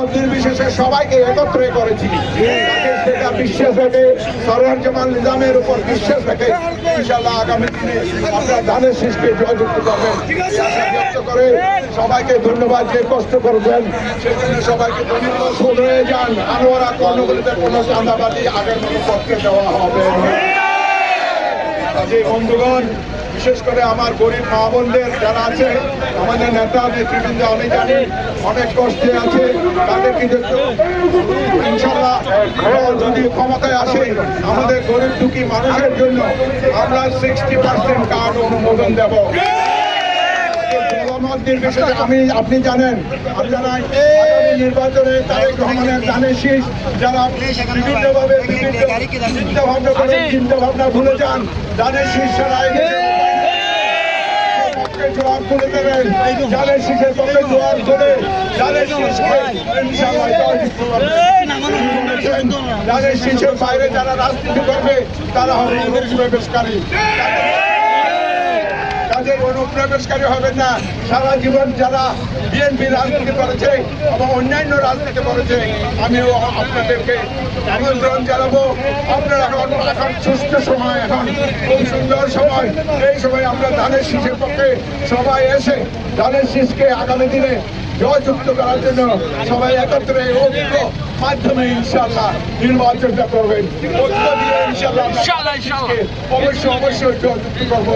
নির্বিশেষে সবাইকে একত্রে করেছি। সেটা বিশ্বাস রেখে, সরোয়ার জামান নিজামের উপর বিশ্বাস রেখে ইনশাল্লাহ আগামী দিনে আপনার ধানের শীষকে জয়যুক্ত করবেন। করে সবাইকে ধন্যবাদ যে কষ্ট করবেন। সেজন্য সবাইকে ধন্যবাদ। শুনে যান, আনোয়ারা কর্ণগুলিতে কোনো চাঁদাবাদি আগের মতো পক্ষে দেওয়া হবে কাজে বন্ধুগণ বিশেষ করে আমার গরিব মা বোনদের যারা আছে, আমাদের নেতা, নেতৃবৃন্দ, আমি জানি অনেক কষ্টে আছে তাদেরকে ইনশাল্লাহ যদি ক্ষমতায় আসে, আমাদের গরিব দুঃখী মানুষের জন্য আমরা সিক্সটি পার্সেন্ট কার্ড অনুমোদন দেব। আমি, আপনি জানেন নির্বাচনে তারেক রহমানের শীষ, যারা বিভিন্নভাবে চিন্তা ভাবনা করে চিন্তা ভাবনা ভুলে যান এই দেশে পক্ষে জোয়ার করে দেবেন। শীষের পক্ষে জোয়ার করে যাদের বাইরে যারা রাজনীতি করবে তারা হবে অনুপ্রবেশকারী তাদের অনুপ্রবেশকারী হবে না। সারা জীবন যারা বিএনপি রাজনীতি করেছে এবং অন্যান্য রাজনীতি করেছে আমিও আপনাদেরকে আমন্ত্রণ জানাব। আপনারা এখন এখন সুস্থ সময় এখন খুব সুন্দর সময়। এই সময় আমরা ধানের শীষের পক্ষে সবাই এসে ধানের শীষকে আগামী দিনে জয়যুক্ত করার জন্য সবাই একত্রে ঐক্য মাধ্যমে ইনশাল্লাহ নির্বাচনটা করবেন। ঐক্য দিয়ে ইনশাল্লাহ অবশ্যই অবশ্যই জয়যুক্ত করব।